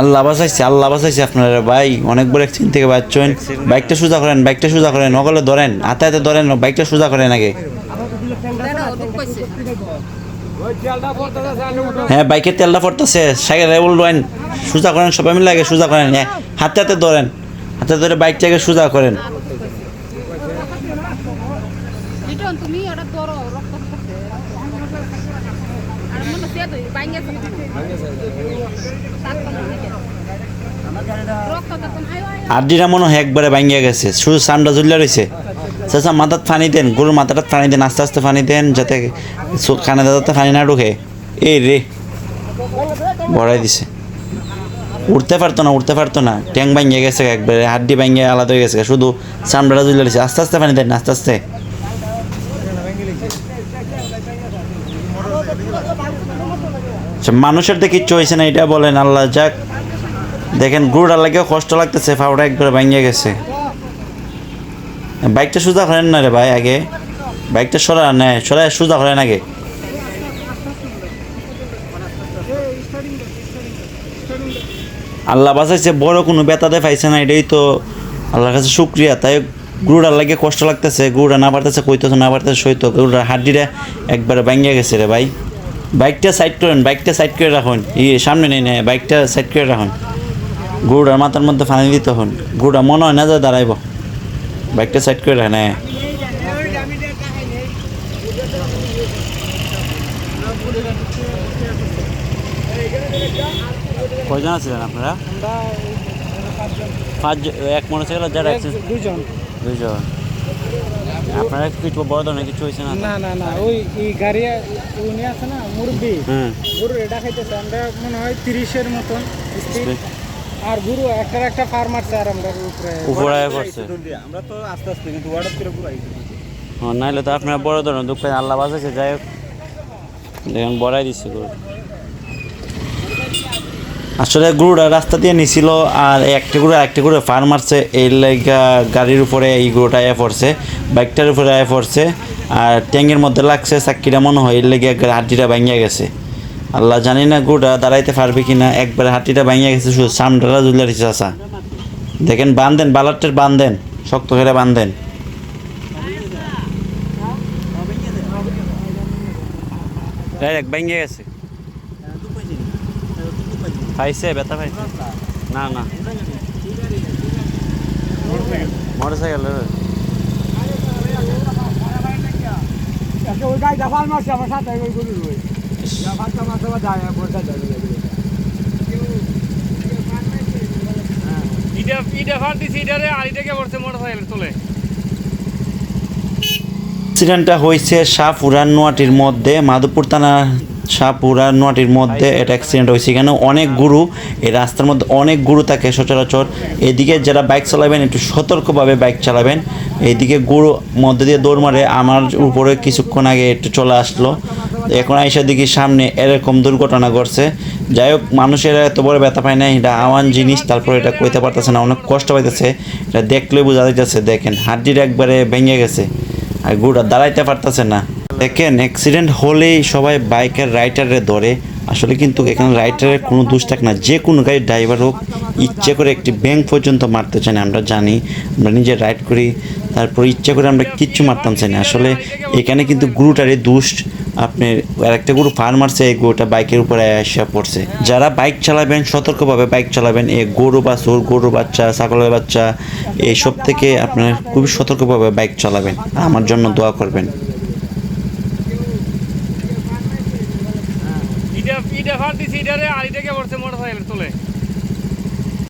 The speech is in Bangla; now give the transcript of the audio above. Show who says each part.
Speaker 1: আল্লাহ বাঁচাইছে আল্লাহ বাঁচাইছে আপনারা। ভাই, অনেক বড় অ্যাক্সিডেন্ট থেকে বাঁচছেন বাইকটা সোজা করেন, বাইকটা সোজা করেন, নগলে ধরেন, হাতে হাতে ধরেন, বাইকটা সোজা করেন আগে। হ্যাঁ বাইকের তেলটা পড়তেছে, সাইকেল বলবেন সোজা করেন, সবাই মিলে আগে সোজা করেন হ্যাঁ হাতে হাতে ধরেন, হাতে ধরে বাইকটাকে সোজা করেন
Speaker 2: ওটা তোর রক্ত পড়ছে আর মনে সে
Speaker 1: মনে হয় একবারে ভাঙ্গিয়া গেছে। শুধু সামটা ঝুলিয়া রয়েছে চাচা, মাথাত পানি দেন, গরুর মাথাটা পানি দেন, আস্তে আস্তে পানি দেন, যাতে কানে দাদাতে ফানি না ঢুকে। এই রে, বড়াই দিছে। উঠতে পারতো না উঠতে পারতো না। ট্যাং ভাঙ্গিয়ে গেছে একবারে, হাড্ডি ভাঙ্গিয়ে আলাদা হয়ে গেছে। শুধু সামটাটা ঝুলিয়া রয়েছে আস্তে আস্তে ফানি দেন, আস্তে আস্তে। আচ্ছা, মানুষের কিচ্ছু হয়েছে না এটা বলেন আল্লাহ যাক। দেখেন গুড়া লাগে কষ্ট লাগতেছে ফাউটা একবারে ভাঙিয়ে গেছে। বাইকটা সোজা করেন না রে ভাই আগে? বাইকটা সরা নেয় সরাই সোজা করেন আগে। আল্লাহ বাঁচাইছে বড় কোনো বেতাতে পাইছে না এটাই তো আল্লাহর কাছে শুক্রিয়া। তাই গুড়ার লাগে কষ্ট লাগতেছে গুড়া না পারতেছে কইতেছে না পারতেছে সইতো গুড়ার হাড্ডিটা একবারে ভাঙিয়ে গেছে রে ভাই। বাইকটা সাইড করেন বাইকটা সাইড করে রাখুন। ই সামনে নেই নেই বাইকটা সাইড করে রাখুন। গুড়ার মাথার মধ্যে ফানি দিতে হন। গুড়া মনে হয় না যে দাঁড়াইব। বাইকটা সাইড করে রাখেন হ্যাঁ। কয়জন আছিলেন আপনারা? পাঁচ এক মোটরসাইকেল যারা
Speaker 3: দুজন
Speaker 1: দুইজন। আপনারা কিছু বড় ধরনের কিছু হয়েছে না?
Speaker 3: না না না ওই এই গাড়ি উনি আছে না মুরব্বি
Speaker 1: হুম।
Speaker 3: গরু এটা খাইতেছে আমরা মনে হয় তিরিশের মতন। আর গরু একটার একটা ফার মারছে আর আমরা উপরে
Speaker 1: উপরে
Speaker 4: আমরা তো আস্তে আস্তে কিন্তু হঠাৎ করে পুরো
Speaker 1: হ্যাঁ নাহলে তো আপনার বড় ধরনের দুঃখ আল্লাহ বাঁচাইছে যাই হোক। দেখুন বড়াই দিচ্ছে গরু। আসলে গরুটা রাস্তা দিয়ে নিছিল আর একটা গরু একটা গরু ফার মারছে। এই লাইগা গাড়ির উপরে এই গরুটা আয়া পড়ছে, বাইকটার উপরে আয়া পড়ছে আর ট্যাঙ্গের মধ্যে লাগছে, চাক্কিটা মনে হয় এর লেগে হাড্ডিটা ভাঙিয়া গেছে। আল্লাহ জানি না গরুটা দাঁড়াইতে পারবে কি না একবার হাড্ডিটা ভাঙিয়া গেছে, শুধু সামটাটা ঝুলে দিচ্ছে আসা দেখেন বান্ধেন বালারটের বান্ধেন শক্ত করে বান্ধেন ডাইরেক্ট ভেঙে গেছে। পাইছে ব্যথা পাইছে না না। মোটর সাইকেল
Speaker 3: ওই গাড়িটা ফার মারছে আমার সাথে ওই গরু ওই ফারটা মারছে বা যায় পড়তে যায়
Speaker 4: ইটা ইটা ফার দিছি ইটারে আর ইটাকে পড়ছে মোটরসাইকেল চলে
Speaker 1: অ্যাক্সিডেন্টটা হয়েছে শাহপুরা নোয়াটির মধ্যে মাধবপুর থানা শাহপুরা, নোয়াটির মধ্যে এটা অ্যাক্সিডেন্ট হয়েছে। এখানে অনেক গুরু, এই রাস্তার মধ্যে অনেক গুরু থাকে সচরাচর। এদিকে যারা বাইক চালাবেন, একটু সতর্কভাবে বাইক চালাবেন। এইদিকে গুরু মধ্যে দিয়ে দৌড় মারে, আমার উপরে কিছুক্ষণ আগে একটু চলে আসলো। এখন আইসা দেখি সামনে এরকম দুর্ঘটনা ঘটছে। যাই হোক, মানুষের এত বড় ব্যথা পায় না, এটা আওয়ান জিনিস, তারপরে এটা কইতে পারতেছে না, অনেক কষ্ট পাইতেছে। এটা দেখলে বোঝা যাইতেছে, দেখেন, হাড্ডির একবারে ভেঙে গেছে। আর গুড়া দাঁড়াইতে পারতেছে না। দেখেন অ্যাক্সিডেন্ট হলেই সবাই বাইকের রাইডারে ধরে। আসলে কিন্তু এখানে রাইডারের কোনো দোষ থাকে না, যে কোনো গাড়ির ড্রাইভার হোক, ইচ্ছে করে একটি ব্যাংক পর্যন্ত মারতে চাই না, আমরা জানি। আমরা নিজে রাইড করি, তারপর ইচ্ছে করে আমরা কিচ্ছু মারতাম চাই না। আসলে এখানে কিন্তু গুরুটারই দোষ। আপনি আরেকটা গরু ফার মারছে, এই গরুটা বাইকের উপরে এসে পড়ছে। যারা বাইক চালাবেন, সতর্কভাবে বাইক চালাবেন, এই গরু বাছুর গরু বাচ্চা, ছাগলের বাচ্চা, এইসব থেকে আপনার খুবই সতর্কভাবে বাইক চালাবেন। আমার জন্য দোয়া করবেন।
Speaker 4: ইটা ইটা ফার দিছি ইটারে আর ইটাকে পড়ছে মোটরসাইকেল চলে